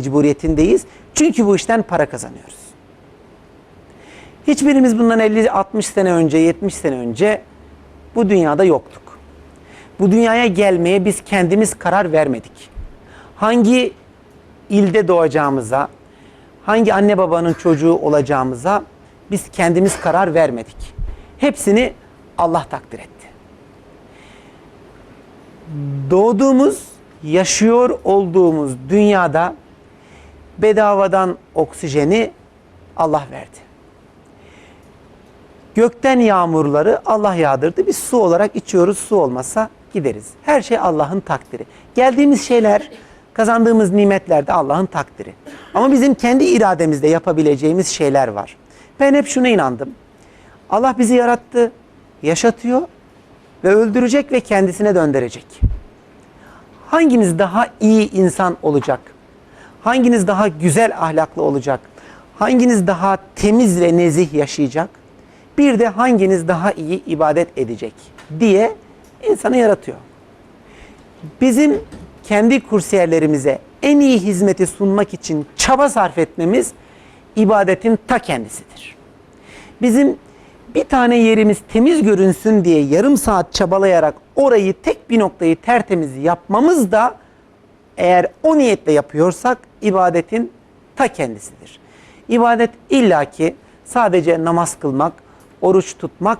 mecburiyetindeyiz. Çünkü bu işten para kazanıyoruz. Hiçbirimiz bundan 50-60 sene önce, 70 sene önce bu dünyada yoktuk. Bu dünyaya gelmeye biz kendimiz karar vermedik. Hangi ilde doğacağımıza, hangi anne babanın çocuğu olacağımıza biz kendimiz karar vermedik. Hepsini Allah takdir etti. Doğduğumuz, yaşıyor olduğumuz dünyada bedavadan oksijeni Allah verdi. Gökten yağmurları Allah yağdırdı. Biz su olarak içiyoruz. Su olmasa gideriz. Her şey Allah'ın takdiri. Geldiğimiz şeyler, kazandığımız nimetler de Allah'ın takdiri. Ama bizim kendi irademizde yapabileceğimiz şeyler var. Ben hep şuna inandım. Allah bizi yarattı, yaşatıyor ve öldürecek ve kendisine döndürecek. Hanginiz daha iyi insan olacak? Hanginiz daha güzel ahlaklı olacak? Hanginiz daha temiz ve nezih yaşayacak? Bir de hanginiz daha iyi ibadet edecek diye insanı yaratıyor. Bizim kendi kursiyerlerimize en iyi hizmeti sunmak için çaba sarf etmemiz ibadetin ta kendisidir. Bizim bir tane yerimiz temiz görünsün diye yarım saat çabalayarak orayı tek bir noktayı tertemiz yapmamız da eğer o niyetle yapıyorsak ibadetin ta kendisidir. İbadet illaki sadece namaz kılmak, oruç tutmak